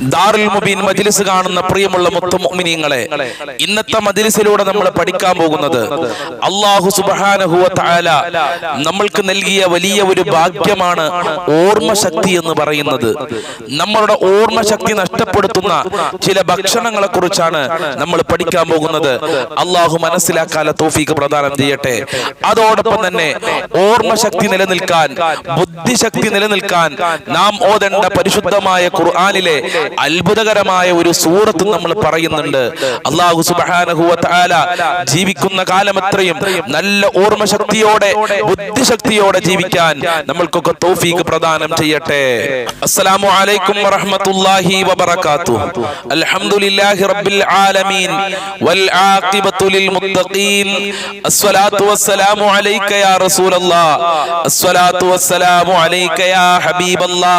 ദാറുൽ മുബീൻ മജ്ലിസ് കാണുന്ന പ്രിയമുള്ള മുത്തുമോമിനിയങ്ങളെ ഇന്നത്തെ മജ്ലിസിലൂടെ നമ്മൾ പഠിക്കാൻ പോകുന്നത് അള്ളാഹു സുബാനഹുവ താല നമ്മൾക്ക് നൽകിയ വലിയ ഒരു ഭാഗ്യമാണ് ഓർമ്മശക്തി എന്ന് പറയുന്നത്. നമ്മളുടെ ഓർമ്മശക്തി നഷ്ടപ്പെടുത്തുന്ന ചില ഭക്ഷണങ്ങളെ കുറിച്ചാണ് നമ്മൾ പഠിക്കാൻ പോകുന്നത്. അള്ളാഹു മനസ്സിലാക്കാല തോഫീക്ക് പ്രദാനം ചെയ്യട്ടെ. അതോടൊപ്പം തന്നെ ഓർമ്മശക്തി നിലനിൽക്കാൻ ബുദ്ധിശക്തി നിലനിൽക്കാൻ നാം ഓതേണ്ട പരിശുദ്ധമായ ഖുർആനിലെ അത്ഭുതകരമായ ഒരു സൂറത്ത് നമ്മൾ പറയുന്നുണ്ട്. അള്ളാഹു സുബാനഹുവ താല ജീവിക്കുന്ന കാലമത്രയും നല്ല ഓർമ്മശക്തിയോടെ ബുദ്ധിശക്തിയോടെ ജീവിക്കാൻ നമ്മൾക്കൊക്കെ തോഫീക്ക് പ്രദാനം ചെയ്യട്ടെ. അസ്സലാമു അലൈക്കും വറഹ്മത്തുള്ളാഹി വബറകാതുഹു. അൽഹംദുലില്ലാഹി റബ്ബിൽ ആലമീൻ. വൽ ആഖിബത്തു ലിൽ മുത്തഖീൻ. അസ്സലാത്തു വസ്സലാമു അലൈക യാ റസൂലല്ലാഹ് അസ്സലാത്തു വസ്സലാമു അലൈക യാ ഹബീബല്ലാഹ്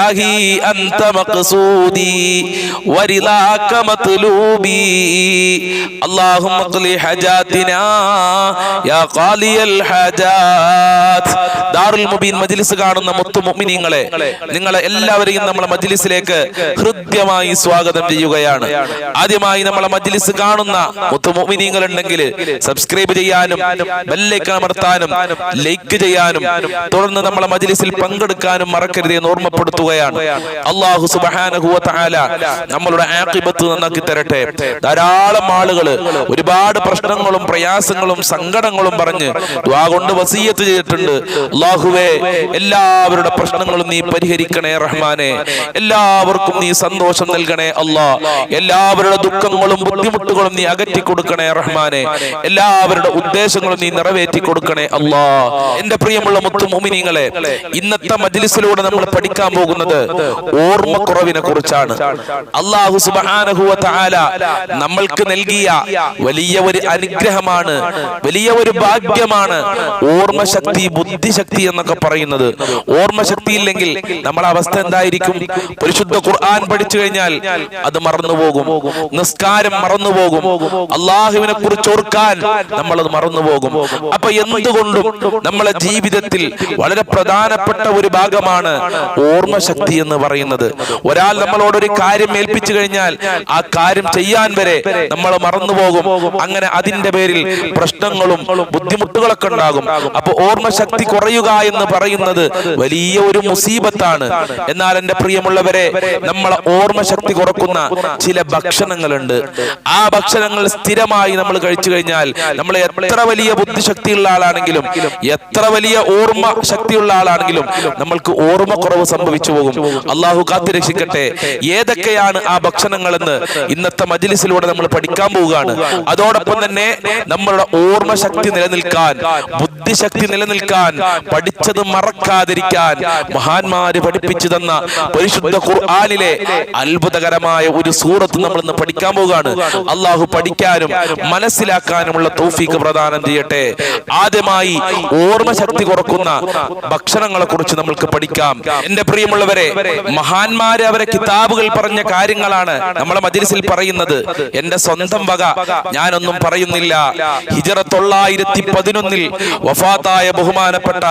ഇലാഹി അന്ത മഖ്സൂദി വരിദാക മത്ലൂബി اللهم اقض حاجاتنا يا قاضي الحاجات ദാറുൽ മുബീൻ മജ്ലിസ് കാണുന്ന മുത്തു മുഅ്മിനീങ്ങളെ നിങ്ങളെ എല്ലാവരെയും നമ്മളെ മജ്ലിസിലേക്ക് ഹൃദ്യമായി സ്വാഗതം ചെയ്യുകയാണ് ആദ്യമായി നമ്മളെ മജ്ലിസ് കാണുന്ന മുത്തു മുഅ്മിനീങ്ങൾ ഉണ്ടെങ്കിൽ സബ്സ്ക്രൈബ് ചെയ്യാനും ബെല്ലൈക്കൺ അമർത്താനും ലൈക്ക് ചെയ്യാനും തുടർന്ന് നമ്മളെ മജ്ലിസിൽ പങ്കെടുക്കാനും മറക്കരുത് എന്ന് ഓർമ്മപ്പെടുത്തുകയാണ് അള്ളാഹു സുബ്ഹാനഹു വ തആല നമ്മളുടെ ആഖിബത്ത് നന്നാക്കി തരട്ടെ. ധാരാളം ആളുകൾ ഒരുപാട് പ്രശ്നങ്ങളും പ്രയാസങ്ങളും സങ്കടങ്ങളും പറഞ്ഞ് കൊണ്ട് വസീയത്ത് ചെയ്തിട്ടുണ്ട്. അള്ളാഹുവേ എല്ലാവരുടെ പ്രശ്നങ്ങളും നീ പരിഹരിക്കണേ റഹ്മാനെ. എല്ലാവർക്കും നീ സന്തോഷം നൽകണേ അള്ളാ. എല്ലാവരുടെ ദുഃഖങ്ങളും ബുദ്ധിമുട്ടുകളും നീ അകറ്റി കൊടുക്കണേ റഹ്മാനെ. എല്ലാവരുടെ ഉദ്ദേശങ്ങളും നീ നിറവേറ്റി കൊടുക്കണേ അള്ളാ. എന്റെ പ്രിയമുള്ള മുത്തു മോമിനിങ്ങളെ ഇന്നത്തെ മജിലിസിലൂടെ നമ്മൾ പഠിക്കാൻ പോകുന്നത് ഓർമ്മക്കുറവിനെ കുറിച്ചാണ് അള്ളാഹു സുബ്ഹാനഹു വ തആല നമ്മൾക്ക് നൽകിയ വലിയ ഒരു അനുഗ്രഹമാണ് വലിയ ഒരു ഭാഗ്യമാണ് ഓർമ്മശക്തി ബുദ്ധിശക്തി എന്നൊക്കെ പറയുന്നത്. ഓർമ്മശക്തി ഇല്ലെങ്കിൽ നമ്മുടെ അവസ്ഥ എന്തായിരിക്കും? പരിശുദ്ധ ഖുർആൻ പഠിച്ചു കഴിഞ്ഞാൽ അത് മറന്നുപോകും നിസ്കാരം മറന്നുപോകും. അള്ളാഹുവിനെ കുറിച്ച് ഓർക്കാൻ നമ്മൾ അത് മറന്നുപോകും. അപ്പൊ എന്തുകൊണ്ടും നമ്മളെ ജീവിതത്തിൽ വളരെ പ്രധാനപ്പെട്ട ഒരു ഭാഗമാണ് ഓർമ്മശക്തി. എന്ന് പറയുന്നത്. ഒരാൾ നമ്മളോട് ഒരു കാര്യം ഏൽപ്പിച്ചു കഴിഞ്ഞാൽ ആ കാര്യം ചെയ്യാൻ വരെ നമ്മൾ മറന്നുപോകും അങ്ങനെ അതിന്റെ പേരിൽ പ്രശ്നങ്ങളും ബുദ്ധിമുട്ടുകളൊക്കെ ഉണ്ടാകും. അപ്പൊ ഓർമ്മശക്തി കുറയുക എന്ന് പറയുന്നത് വലിയ ഒരു മുസീബത്താണ്. എന്നാൽ എന്റെ പ്രിയമുള്ളവരെ നമ്മളെ ഓർമ്മ ശക്തി കുറക്കുന്ന ചില ഭക്ഷണങ്ങളുണ്ട്. ആ ഭക്ഷണങ്ങൾ സ്ഥിരമായി നമ്മൾ കഴിച്ചു കഴിഞ്ഞാൽ നമ്മൾ എത്ര വലിയ ബുദ്ധിശക്തിയുള്ള ആളാണെങ്കിലും എത്ര വലിയ ഓർമ്മ ശക്തിയുള്ള ആളാണെങ്കിലും നമ്മൾക്ക് ഓർമ്മക്കുറവ് സംഭവിച്ചു പോകും അള്ളാഹു കാത്തുരക്ഷിക്കട്ടെ. ഏതൊക്കെയാണ് ആ ഭക്ഷണങ്ങളെന്ന് ഇന്നത്തെ മജിലിസിലൂടെ നമ്മൾ പഠിക്കാൻ പോവുകയാണ്. അതോടൊപ്പം തന്നെ നമ്മളുടെ ഓർമ്മ ശക്തി നിലനിൽക്കാൻ ബുദ്ധിശക്തി നിലനിൽക്കാൻ പഠിച്ചത് മറക്കാതിരിക്കാൻ മഹാന്മാര് പഠിപ്പിച്ചു തന്ന പരിശുദ്ധ ഖുർആാനിലെ അത്ഭുതകരമായ ഒരു സൂറത്ത് നമ്മൾ ഇന്ന് പഠിക്കാൻ പോവുകയാണ്. അള്ളാഹു പഠിക്കാനും മനസ്സിലാക്കാനുമുള്ള തോഫീക്ക് പ്രദാനം ചെയ്യട്ടെ. ആദ്യമായി ഓർമ്മ ശക്തി കുറക്കുന്ന ഭക്ഷണങ്ങളെ കുറിച്ച് നമ്മൾക്ക് പഠിക്കാം. എന്റെ പ്രിയമുള്ളവരെ മഹാന്മാരെ അവരെ കിതാബുകൾ പറഞ്ഞ കാര്യങ്ങളാണ് നമ്മളെ മജിലിസിൽ പറയുന്നത്. എന്റെ സ്വന്തം വക ഞാനൊന്നും പറയുന്നില്ല. ഹിജറ തൊള്ളായിരത്തി പതിനൊന്നിൽ വഫാത്തായ ബഹുമാനപ്പെട്ട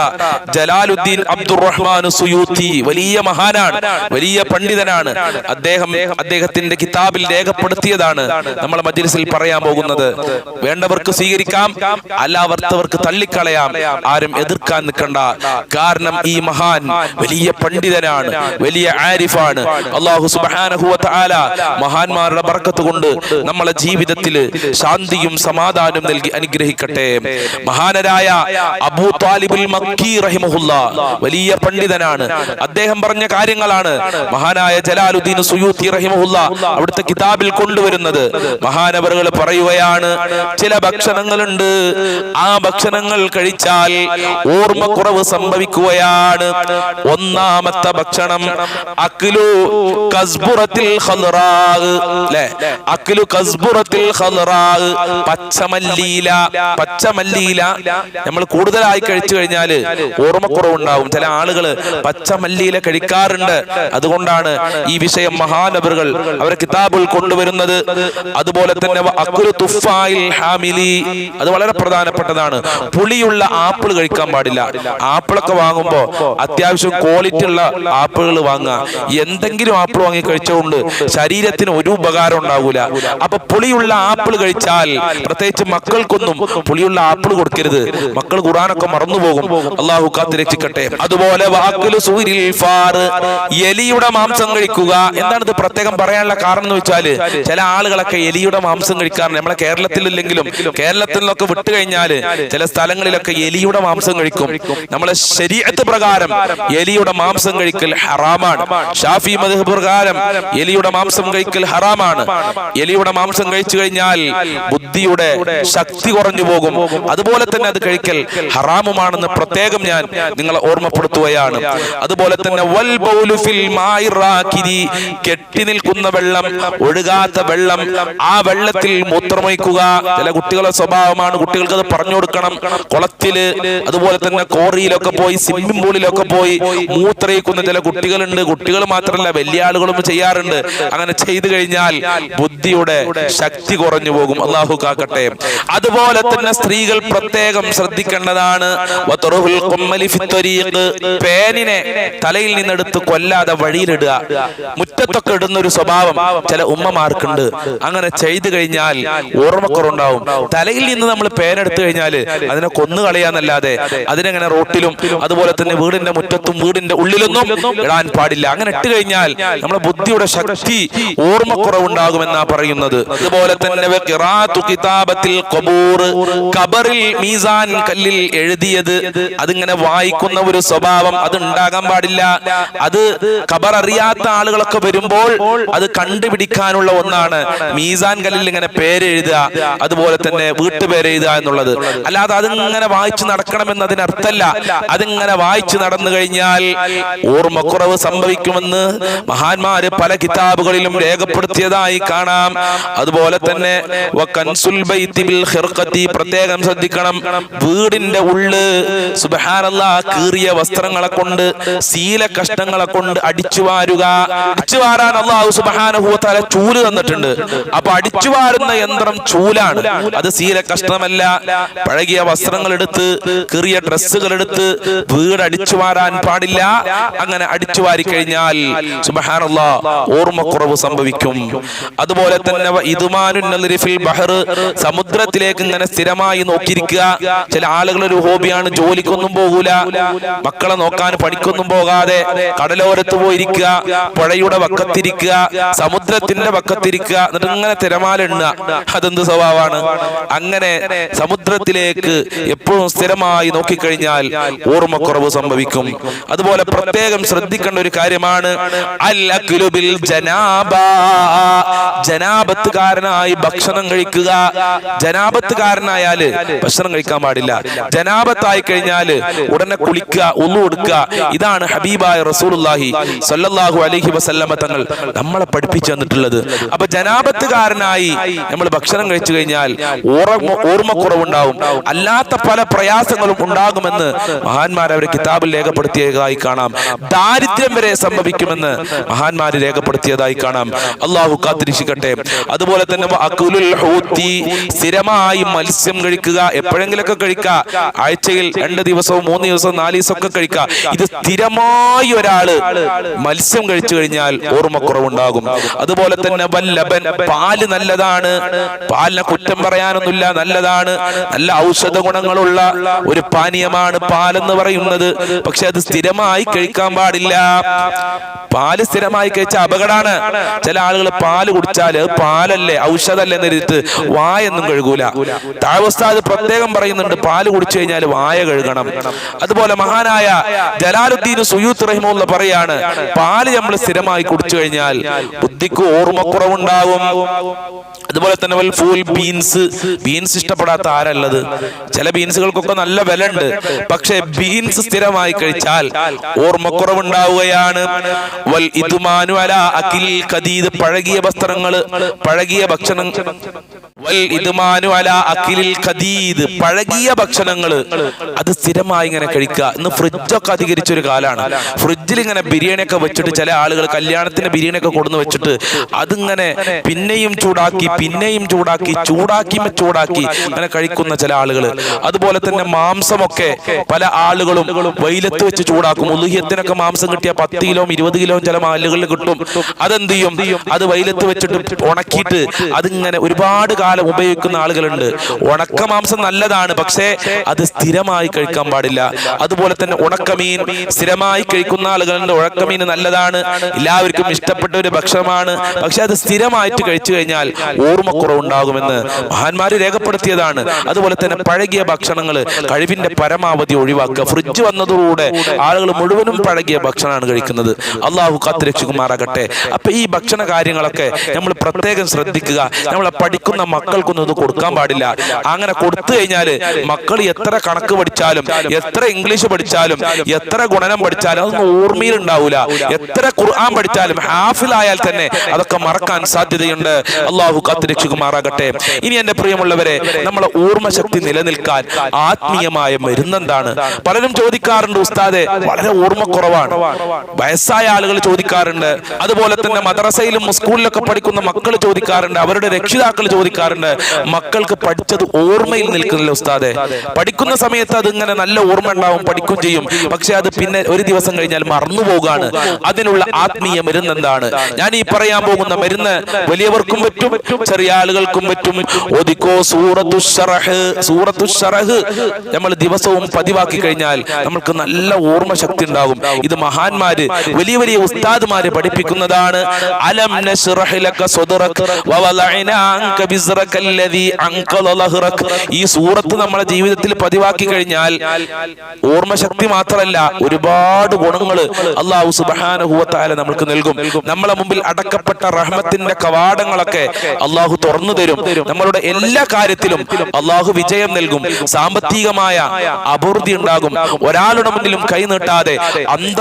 ജലാലുദ്ദീൻ അബ്ദുറഹ്മാൻ സുയൂത്തി വലിയ മഹാനാണ് വലിയ പണ്ഡിതനാണ്. അദ്ദേഹം അദ്ദേഹത്തിന്റെ കിതാബിൽ രേഖപ്പെടുത്തിയതാണ് നമ്മളെ മജിലിസിൽ പറയാൻ പോകുന്നത്. വേണ്ടവർക്ക് സ്വീകരിക്കാം അല്ലാവർത്തവർക്ക് തള്ളിക്കളയാം. ആരും എതിർക്കാൻ നിൽക്കണ്ട. കാരണം ഈ മഹാൻ വലിയ പണ്ഡിതനാണ്. വലിയ ആരിഫാണ്. അള്ളാഹു സുബ്ഹാനഹു വ തആല മഹാന്മാരുടെ ബർക്കത്ത് കൊണ്ട് നമ്മളെ ജീവിതത്തിൽ ശാന്തിയും സമാധാനവും നൽകി അനുഗ്രഹിക്കട്ടെ. മഹാനരായ അബൂ താലിബുൽ മക്കി റഹിമഹുല്ല വലിയ പണ്ഡിതനാണ്. അദ്ദേഹം പറഞ്ഞ കാര്യങ്ങളാണ്. മഹാനായ ജലാലുദ്ദീൻ സുയൂത്തി റഹിമഹുല്ല അവിടുത്തെ കിതാബിൽ കൊണ്ടുവരുന്നത്. മഹാനവറുകൾ പറയുകയാണ് ചില ഭക്ഷണങ്ങളുണ്ട്. ആ ഭക്ഷണങ്ങൾ കഴിച്ചാൽ ഓർമ്മക്കുറവ് സംഭവിക്കുകയാണ്. ഒന്നാമത്തെ ഭക്ഷണം അക്ലു കസ്ബുറത്തിൽ ഖൽറാഗ് ല്ലേ? അക്ലു കസ്ബുറത്തിൽ പച്ചമല്ലീല പച്ചമല്ലീല നമ്മൾ കൂടുതലായി കഴിച്ചു കഴിഞ്ഞാൽ ഓർമ്മക്കുറവുണ്ടാവും. ചില ആളുകൾ പച്ചമല്ലിയില കഴിക്കാറുണ്ട്. അതുകൊണ്ടാണ് ഈ വിഷയം മഹാനബറുകൾ അവരെ കിതാബുൾ കൊണ്ടുവരുന്നത്. അതുപോലെ തന്നെ അത് വളരെ പ്രധാനപ്പെട്ടതാണ്. പുളിയുള്ള ആപ്പിൾ കഴിക്കാൻ പാടില്ല. ആപ്പിളൊക്കെ വാങ്ങുമ്പോ അത്യാവശ്യം ക്വാളിറ്റി ഉള്ള ആപ്പിളുകൾ വാങ്ങുക. എന്തെങ്കിലും ആപ്പിൾ വാങ്ങി കഴിച്ചുകൊണ്ട് ശരീരത്തിന് ഒരു ഉപകാരം ഉണ്ടാകൂല. അപ്പൊ പുളിയുള്ള ആപ്പിൾ കഴിച്ചാൽ പ്രത്യേകിച്ച് മക്കൾക്കൊന്നും പുളിയുള്ള ആപ്പിൾ കൊടുക്കരുത്. മക്കൾ ഖുറാനൊക്കെ മറന്നുപോകും അള്ളാഹു കാത്തി രക്ഷിക്കട്ടെ. അതുപോലെ ഫാറ് എലിയുടെ മാംസം കഴിക്കുക. എന്താണ് ഇത് പ്രത്യേകം പറയാനുള്ള കാരണം എന്ന് വെച്ചാൽ ചില ആളുകളൊക്കെ എലിയുടെ മാംസം കഴിക്കാറുണ്ട്. നമ്മളെ കേരളത്തിലില്ലെങ്കിലും കേരളത്തിലൊക്കെ വിട്ടു കഴിഞ്ഞാൽ ചില സ്ഥലങ്ങളിലൊക്കെ എലിയുടെ മാംസം കഴിക്കും. നമ്മളെ ശരീരത്ത് പ്രകാരം എലിയുടെ മാംസം കഴിക്കൽ ഹറാമാണ്. ഷാഫി മദ്ഹബ് പ്രകാരം എലിയുടെ മാംസം കഴിക്കൽ ഹറാമാണ്. എലിയുടെ മാംസം കഴിച്ചു കഴിഞ്ഞാൽ ബുദ്ധിയുടെ ശക്തി കുറഞ്ഞു പോകും. അതുപോലെ തന്നെ അത് കഴിക്കൽ ഹറാമുമാണെന്ന് പ്രത്യേകം ഞാൻ നിങ്ങളെ ഓർമ്മപ്പെടുത്തുകയാണ്. അതുപോലെ തന്നെ വൽ ബൗലു ഫിൽ മാഇ കെട്ടി നിൽക്കുന്ന വെള്ളം ഒഴുകാത്ത വെള്ളം ആ വെള്ളത്തിൽ മൂത്രമൊഴിക്കുക. ചില കുട്ടികളുടെ സ്വഭാവമാണ് കുട്ടികൾക്ക് അത് പറഞ്ഞു കൊടുക്കണം. കുളത്തിൽ അതുപോലെ തന്നെ കോറിയിലൊക്കെ പോയി സ്വിമ്മിംഗ് പൂളിലൊക്കെ പോയി മൂത്രയിക്കുന്ന ചില കുട്ടികളുണ്ട്. കുട്ടികൾ മാത്രമല്ല വലിയ ആളുകളും ചെയ്യാറുണ്ട്. അങ്ങനെ ചെയ്തു കഴിഞ്ഞാൽ ബുദ്ധിയുടെ ശക്തി കുറഞ്ഞു പോകും. അള്ളാഹു കാക്കട്ടെ. അതുപോലെ തന്നെ സ്ത്രീകൾ പ്രത്യേകം ശ്രദ്ധിക്കേണ്ടതാണ്. പേനിനെ തലയിൽ നിന്നെടുത്ത് കൊല്ലാതെ വഴിയിലിടുക. മുറ്റത്തൊക്കെ ഇടുന്ന ഒരു സ്വഭാവം ചില ഉമ്മമാർക്കുണ്ട്. അങ്ങനെ ചെയ്തു കഴിഞ്ഞാൽ ഓർമ്മക്കുറവുണ്ടാവും. തലയിൽ നിന്ന് നമ്മൾ പേനെടുത്തു കഴിഞ്ഞാൽ അതിനെ കൊന്നു കളയാന്നല്ലാതെ അതിനെങ്ങനെ റോട്ടിലും അതുപോലെ തന്നെ വീടിന്റെ മുറ്റത്തും വീടിന്റെ ഉള്ളിലൊന്നും ഇടാൻ പാടില്ല. അങ്ങനെ ഇട്ട് കഴിഞ്ഞാൽ നമ്മുടെ ബുദ്ധിയുടെ ശക്തി ഓർമ്മക്കുറവുണ്ടാകുമെന്നാ പറയുന്നത്. അതുപോലെ തന്നെ കിതാബത്തിൽ ഖബറിൽ മീസാൻ കല്ലിൽ എഴുതിയത്. അതിങ്ങനെ വായിക്കുന്ന ഒരു സ്വഭാവം അത് ഉണ്ടാകാൻ പാടില്ല. അത് ഖബർ അറിയാത്ത ആളുകളൊക്കെ വരുമ്പോൾ അത് കണ്ടുപിടിക്കാനുള്ള ഒന്നാണ് മീസാൻ കല്ലിൽ ഇങ്ങനെ പേരെഴുതുക അതുപോലെ തന്നെ വീട്ടുപേരെഴുതുക എന്നുള്ളത്. അല്ലാതെ അതിങ്ങനെ വായിച്ചു നടക്കണമെന്ന് അതിനർത്ഥല്ല അതിങ്ങനെ വായിച്ചു നടന്നു കഴിഞ്ഞാൽ ഓർമ്മക്കുറവ് സംഭവിക്കുമെന്ന് മഹാന്മാര് പല കിതാബുകളിലും രേഖപ്പെടുത്തിയതായി കാണാം. അതുപോലെ തന്നെ പ്രത്യേകം ശ്രദ്ധിക്കണം. വീടിന്റെ ഉള്ള് കീറിയ വസ്ത്രങ്ങളെ കൊണ്ട് ശീല കഷ്ടങ്ങളെ കൊണ്ട് അടിച്ചു വാരുക. അടിച്ചു വാരാൻ അള്ളാഹു സുബ്ഹാനഹു വ തആല ചൂൽ തന്നിട്ടുണ്ട്. അപ്പൊ അടിച്ചു വാരുന്ന യന്ത്രം ചൂലാണ്. അത് ശീല കഷ്ടമല്ല പഴകിയ വസ്ത്രങ്ങൾ എടുത്ത് കീറിയ ഡ്രസ്സുകൾ എടുത്ത് വീട് അടിച്ചു വാരാൻ പാടില്ല. അങ്ങനെ അടിച്ചു വാരി കഴിഞ്ഞാൽ സുബ്ഹാനല്ലാ ഓർമ്മക്കുറവ് സംഭവിക്കും. അതുപോലെ തന്നെ വ ഫിൽ ബഹർ സമുദ്രത്തിലേക്ക് ഇങ്ങനെ സ്ഥിരമായി നോക്കിയിരിക്കുക. ചില ആളുകൾ ഒരു ഹോബിയാണ് ജോലിക്കൊന്നും പോകൂല. മക്കളെ നോക്കാൻ പണിക്കൊന്നും പോകാതെ കടലോരത്ത് പോയിരിക്കുക പുഴയുടെ വക്കത്തിരിക്കുക സമുദ്രത്തിന്റെ വക്കത്തിരിക്കുക എന്നിട്ട് ഇങ്ങനെ തിരമാല എണ്ണുക അതെന്ത് സ്വഭാവമാണ്? അങ്ങനെ സമുദ്രത്തിലേക്ക് എപ്പോഴും സ്ഥിരമായി നോക്കിക്കഴിഞ്ഞാൽ ഓർമ്മക്കുറവ് സംഭവിക്കും. അതുപോലെ പ്രത്യേകം ശ്രദ്ധിക്കേണ്ട ഒരു കാര്യമാണ്. അൽ ജനാബ. ജനാപത്തുകാരനായി ഭക്ഷണം കഴിക്കുക. ജനാപത്തുകാരനായാൽ ഭക്ഷണം കഴിക്കാൻ പാടില്ല. ജനാപത്തായി കഴിഞ്ഞാൽ ഉടനെ കുളിക്കുക ഒന്നു കൊടുക്കുക. ഇതാണ് ഹബീബായ റസൂലുള്ളാഹി സല്ലല്ലാഹു അലൈഹി വസല്ലമ തങ്ങൾ നമ്മളെ പഠിപ്പിച്ചു തന്നിട്ടുള്ളത്. അപ്പൊ ജനാപത്തുകാരനായി നമ്മൾ ഭക്ഷണം കഴിച്ചു കഴിഞ്ഞാൽ ഓർമ്മ ഓർമ്മക്കുറവുണ്ടാവും. അല്ലാത്ത പല പ്രയാസങ്ങളും ഉണ്ടാകുമെന്ന് മഹാന്മാർ അവരെ കിതാബിൽ രേഖപ്പെടുത്തിയതായി കാണാം. ദാരിദ്ര്യം വരെ സംഭവിക്കുമെന്ന് മഹാന്മാര് രേഖപ്പെടുത്തിയതായി കാണാം. അള്ളാഹു കാത്തിരിക്കട്ടെ. അതുപോലെ തന്നെ സ്ഥിരമായി മത്സ്യം കഴിക്കുക എപ്പോഴെങ്കിലൊക്കെ കഴിക്കുക ആഴ്ചയിൽ രണ്ട് ദിവസവും മൂന്ന് ദിവസവും നാല് ദിവസം ഒക്കെ കഴിക്കുക ഇത് സ്ഥിരമായി ഒരാൾ മത്സ്യം കഴിച്ചു കഴിഞ്ഞാൽ ഓർമ്മക്കുറവുണ്ടാകും. അതുപോലെ തന്നെ വല്ലഭൻ പാൽ നല്ലതാണ്. പാലിനെ കുറ്റം പറയാനൊന്നുമില്ല നല്ലതാണ്. നല്ല ഔഷധ ഗുണങ്ങളുള്ള ഒരു പാനീയമാണ് പാലെന്ന് പറയുന്നത്. പക്ഷെ അത് സ്ഥിരമായി കഴിക്കാൻ പാടില്ല. പാൽ സ്ഥിരമായി കഴിച്ച അപകടമാണ് ചില ആളുകൾ പാൽ കുടിച്ചാൽ പാലല്ലേ ഔഷധല്ലേ എന്നിട്ട് വായൊന്നും കഴുകൂല. താഴ്വസ്ഥാത് പ്രത്യേകം പറയുന്നുണ്ട്. പാൽ കുടിച്ചു കഴിഞ്ഞാൽ വായ കഴുകണം. അതുപോലെ മഹാനായ ജലാലുദ്ദീൻ സുയൂത്ത് റഹിമുള്ള പറയാണ് പാൽ നമ്മൾ സ്ഥിരമായി കുടിച്ചു കഴിഞ്ഞാൽ ബുദ്ധിക്ക് ഓർമ്മക്കുറവുണ്ടാവും. അതുപോലെ തന്നെ വൽ ഫൂൽ ബീൻസ് ബീൻസ് ഇഷ്ടപ്പെടാത്ത ആരല്ലത്? ചില ബീൻസുകൾക്കൊക്കെ നല്ല വില ഉണ്ട് പക്ഷെ ബീൻസ് സ്ഥിരമായി കഴിച്ചാൽ ഓർമ്മക്കുറവുണ്ടാവുകയാണ് വൽ ഇതുമാനു അഖിൽ ഖദീദ് പഴകിയ വസ്ത്രങ്ങൾ പഴകിയ ഭക്ഷണം. വൽ ഇതുമാനു അല അഖിലിൽ കദീദ് പഴകിയ ഭക്ഷണങ്ങൾ. അത് സ്ഥിരമായി ഇങ്ങനെ കഴിക്കുക. ഇന്ന് ഫ്രിഡ്ജൊക്കെ അധികരിച്ച ഒരു കാലമാണ് ഫ്രിഡ്ജിൽ ഇങ്ങനെ ബിരിയാണി ഒക്കെ വെച്ചിട്ട് ചില ആളുകൾ കല്യാണത്തിന് ബിരിയാണി ഒക്കെ കൊടുന്ന് വെച്ചിട്ട് അതിങ്ങനെ പിന്നെയും ചൂടാക്കി പിന്നെയും ചൂടാക്കി ചൂടാക്കി ചൂടാക്കി അങ്ങനെ കഴിക്കുന്ന ചില ആളുകൾ അതുപോലെ തന്നെ മാംസമൊക്കെ പല ആളുകളും വെയിലത്ത് വെച്ച് ചൂടാക്കും. ഉലുഹ്യത്തിനൊക്കെ മാംസം കിട്ടിയ പത്ത് കിലോ ഇരുപത് കിലോ ചില മാലുകളിൽ കിട്ടും. അതെന്ത് ചെയ്യും? അത് വെയിലത്ത് വെച്ചിട്ട് ഉണക്കിയിട്ട് അതിങ്ങനെ ഒരുപാട് കാലം ഉപയോഗിക്കുന്ന ആളുകളുണ്ട്. ഉണക്ക മാംസം നല്ലതാണ് പക്ഷേ അത് സ്ഥിരമായി കഴിക്കാൻ പാടില്ല. അതുപോലെ തന്നെ ഉണക്കമീൻ സ്ഥിരമായി കഴിക്കുന്ന ആളുകളുണ്ട്. ഉണക്കമീൻ നല്ലതാണ് എല്ലാവർക്കും ഇഷ്ടപ്പെട്ട ഒരു ഭക്ഷണമാണ്. പക്ഷെ അത് സ്ഥിരമായിട്ട് കഴിച്ചു കഴിഞ്ഞാൽ ഓർമ്മക്കുറവുണ്ടാകുമെന്ന് മഹാന്മാർ രേഖപ്പെടുത്തിയതാണ്. അതുപോലെ തന്നെ പഴകിയ ഭക്ഷണങ്ങൾ കഴിവിന്റെ പരമാവധി ഒഴിവാക്കുക. ഫ്രിഡ്ജ് വന്നതോടുകൂടെ ആളുകൾ മുഴുവനും പഴകിയ ഭക്ഷണമാണ് കഴിക്കുന്നത്. അള്ളാഹു കാത്തിരക്ഷിക്കുമാറാകട്ടെ അപ്പൊ ഈ ഭക്ഷണ കാര്യങ്ങളൊക്കെ നമ്മൾ പ്രത്യേകം ശ്രദ്ധിക്കുക. നമ്മളെ പഠിക്കുന്ന മക്കൾക്കൊന്നും ഇത് കൊടുക്കാൻ പാടില്ല. അങ്ങനെ കൊടുത്തു കഴിഞ്ഞാൽ മക്കൾ എത്ര കണക്ക് പഠിച്ചാലും എത്ര ഇംഗ്ലീഷ് പഠിച്ചാലും എത്ര ഗുണനം പഠിച്ചാലും അതൊന്നും ഓർമ്മയിൽ ഉണ്ടാവില്ല എത്ര ഖുർആൻ പഠിച്ചാലും ഹാഫിലായാൽ തന്നെ അതൊക്കെ മറക്കാൻ സാധ്യതയുണ്ട്. അള്ളാഹു കാത്തിരക്ഷിക്കുമാറാകട്ടെ ഇനി എന്റെ പ്രിയമുള്ളവരെ നമ്മളെ ഓർമ്മശക്തി നിലനിൽക്കാൻ ആത്മീയമായ മരുന്നെന്താണ്? പലരും ചോദിക്കാറുണ്ട് ഉസ്താദെ വളരെ ഓർമ്മക്കുറവാണ്. വയസ്സായ ആളുകൾ ചോദിക്കാറുണ്ട്. അതുപോലെ തന്നെ മദ്രസയിലും സ്കൂളിലൊക്കെ പഠിക്കുന്ന മക്കൾ ചോദിക്കാറുണ്ട്. അവരുടെ രക്ഷിതാക്കൾ ചോദിക്കാറുണ്ട്. മക്കൾക്ക് പഠിച്ചത് ഓർമ്മയിൽ നിൽക്കുന്നില്ല ഉസ്താദെ. പഠിക്കുന്ന സമയത്ത് അത് ഇങ്ങനെ നല്ല ഓർമ്മ ഉണ്ടാവും പഠിക്കും ചെയ്യും. പക്ഷെ അത് പിന്നെ ഒരു ദിവസം കഴിഞ്ഞാൽ മറന്നു പോകാണ്. അതിനുള്ള ആത്മീയ മരുന്ന് എന്താണ്? ഞാൻ ഈ പറയാൻ പോകുന്ന മരുന്ന് വലിയവർക്കും പറ്റും ചെറിയ ആളുകൾക്കും പറ്റും. ഒതിക്കോ സൂറത്തു സൂറത്തു നമ്മൾ ദിവസവും പതിവാക്കി കഴിഞ്ഞാൽ നമ്മൾക്ക് നല്ല ഓർമ്മ ശക്തി ഉണ്ടാകും. ഇത് മഹാന്മാര് വലിയ വലിയ ഉസ്താദ്മാര് പഠിപ്പിക്കുന്നതാണ്. അലം ഈ സൂറത്ത് നമ്മളെ ജീവിതത്തിൽ പതിവാക്കി കഴിഞ്ഞാൽ ഓർമ്മ ശക്തി മാത്രമല്ല ഒരുപാട് ഗുണങ്ങൾ അള്ളാഹു സുബ്ഹാനഹു നമ്മൾക്ക് നൽകും. നമ്മളെ മുമ്പിൽ അടക്കപ്പെട്ട റഹ്മത്തിന്റെ കവാടങ്ങളൊക്കെ അള്ളാഹു തുറന്നു തരും. നമ്മളുടെ എല്ലാ കാര്യത്തിലും അള്ളാഹു വിജയം നൽകും. സാമ്പത്തികമായ അഭിവൃദ്ധി ഉണ്ടാകും. ഒരാളുടെ മുന്നിലും കൈ നീട്ടാതെ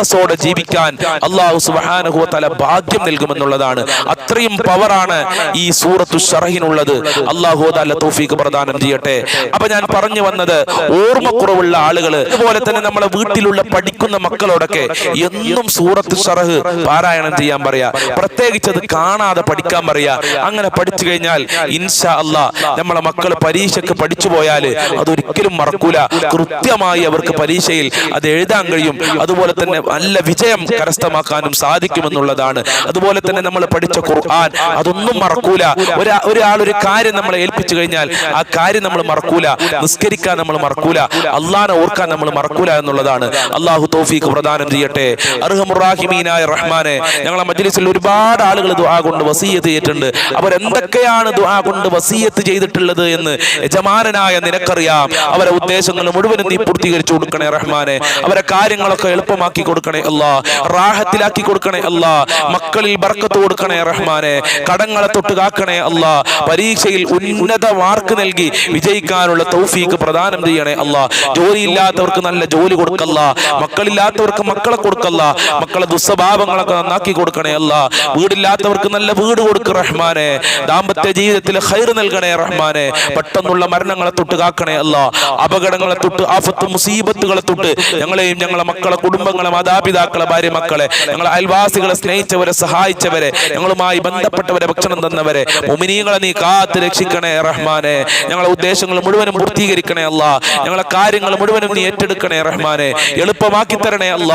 അന്തസ്സോടെ ജീവിക്കാൻ അള്ളാഹു സുബ്ഹാനഹു തല ഭാഗ്യം നൽകുമെന്നുള്ളതാണ്. അത്രയും പവറാണ് ഈ സൂറത്തു ഷറഹിനുള്ളത് അള്ളാഹു തല തൗഫീഖ് പ്രദാനം ചെയ്യട്ടെ. അപ്പൊ ഞാൻ പറഞ്ഞു വന്നത് ഓർമ്മക്കുറവുള്ള ആളുകൾ അതുപോലെ തന്നെ നമ്മളെ വീട്ടിലുള്ള പഠിക്കുന്ന മക്കളോടൊക്കെ എന്നും സൂറത്ത് ഷറഹ് പാരായണം ചെയ്യാൻ പറയാ. പ്രത്യേകിച്ച് അത് കാണാതെ പഠിക്കാൻ പറയാ. അങ്ങനെ പഠിച്ചു കഴിഞ്ഞാൽ ഇൻഷാ അല്ലാ നമ്മളെ മക്കൾ പരീക്ഷയ്ക്ക് പഠിച്ചു പോയാൽ അതൊരിക്കലും മറക്കൂല. കൃത്യമായി അവർക്ക് പരീക്ഷയിൽ അത് എഴുതാൻ കഴിയും. അതുപോലെ തന്നെ നല്ല വിജയം കരസ്ഥമാക്കാനും സാധിക്കുമെന്നുള്ളതാണ്. അതുപോലെ തന്നെ നമ്മൾ പഠിച്ച ഖുർആൻ അതൊന്നും മറക്കൂല. ഒരു ഒരാൾ ഒരു കാര്യം നമ്മളെ ഏൽപ്പിച്ചു കഴിഞ്ഞാൽ ആ കാര്യം നമ്മൾ മറക്കൂല. നിസ്കരിക്കാൻ നമ്മൾ മറക്കൂല. അള്ളാനെ ഓർക്കാൻ നമ്മൾ മറക്കൂല എന്നുള്ളതാണ്. അള്ളാഹു തൗഫീഖ് പ്രദാനം ചെയ്യട്ടെ. അർഹമുറാഹിമീനായ റഹ്മാനെ ഞങ്ങളെ മജ്ലിസിൽ ഒരുപാട് ആളുകൾ ദുആ കൊണ്ട് വസീയത്ത് ചെയ്തിട്ടുണ്ട്. അവരെന്തൊക്കെയാണ് ദുആ കൊണ്ട് വസീയത്ത് ചെയ്തിട്ടുള്ളത് എന്ന് യജമാനനായ നിനക്കറിയാം. അവരെ ഉദ്ദേശങ്ങൾ മുഴുവനും നീ പൂർത്തീകരിച്ചു കൊടുക്കണേ റഹ്മാനെ. അവരെ കാര്യങ്ങളൊക്കെ എളുപ്പമാക്കി കൊടുക്കണേ അല്ലാ. റാഹത്തിലാക്കി കൊടുക്കണേ അല്ലാ. മക്കളിൽ ബർക്കത്ത് കൊടുക്കണേ റഹ്മാനെ. കടങ്ങളെ തൊട്ട് കാക്കണേ അല്ലാ. പരീക്ഷയിൽ ഉന്നത മാർക്ക് നൽകി വിജയിക്കാനുള്ള തൗഫീക്ക് പ്രദാനം ചെയ്യണേ അല്ലാ. ജോലിയില്ലാത്തവർക്ക് നല്ല ജോലി കൊടുക്കല്ല. മക്കളില്ലാത്തവർക്ക് മക്കളെ കൊടുക്കല്ല. മക്കളെ ദുസ്വഭാവങ്ങളൊക്കെ നന്നാക്കി കൊടുക്കണേ അല്ല. വീടില്ലാത്തവർക്ക് നല്ല വീട് കൊടുക്ക റഹ്മാനെ. ദാമ്പത്യ ജീവിതത്തിൽ ഹൈർ നൽകണേ റഹ്മാനെ. പെട്ടെന്നുള്ള മരണങ്ങളെ തൊട്ട് കാക്കണേ അല്ല. അപകടങ്ങളെ തൊട്ട് ആഫത്ത് മുസീബത്തുകളെ തൊട്ട് ഞങ്ങളെയും ഞങ്ങളെ മക്കളെ കുടുംബങ്ങളെ മാതാപിതാക്കളെ ഭാര്യ മക്കളെ ഞങ്ങളെ അയൽവാസികളെ സ്നേഹിച്ചവരെ സഹായിച്ചവരെ ഞങ്ങളുമായി ബന്ധപ്പെട്ടവരെ ഭക്ഷണം തന്നവരെ മുമിനീങ്ങളെ നീ കാത്ത് രക്ഷിക്കണേ റഹ്മാനെ ഞങ്ങളെ ഉദ്ദേശങ്ങൾ മുഴുവനും പൂർത്തീകരിക്കണേ അല്ല ഞങ്ങളെ കാര്യങ്ങൾ മുഴുവനും നീ ഏറ്റെടുക്കണേ റഹ്മാനെ എളുപ്പമാക്കി തരണേ അല്ല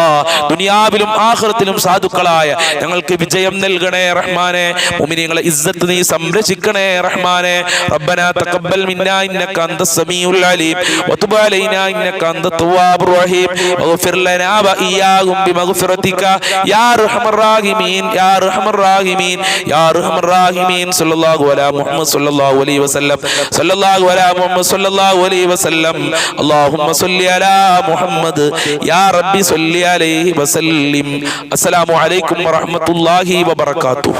ദുനിയാവിലും ആഹ്റത്തിലും സാധുക്കളായ ഞങ്ങൾക്ക് വിജയം നൽകണേ റഹ്മാനെ മുമിനീങ്ങളെ ഇസ്സത്ത് നീ സംരക്ഷിക്കണേ റഹ്മാനെ ربنا تقبل منا انك انت السميع العليم وتب علينا انك انت التواب الرحيم واغفر لنا واياهم بمغفرتك يا ارحم الراحمين يا ارحم الراحمين يا ارحم الراحمين صلى الله على محمد صلى الله عليه وسلم صلى الله على محمد صلى الله عليه وسلم اللهم صل على محمد يا ربي صل عليه وسلم السلام عليكم ورحمه الله وبركاته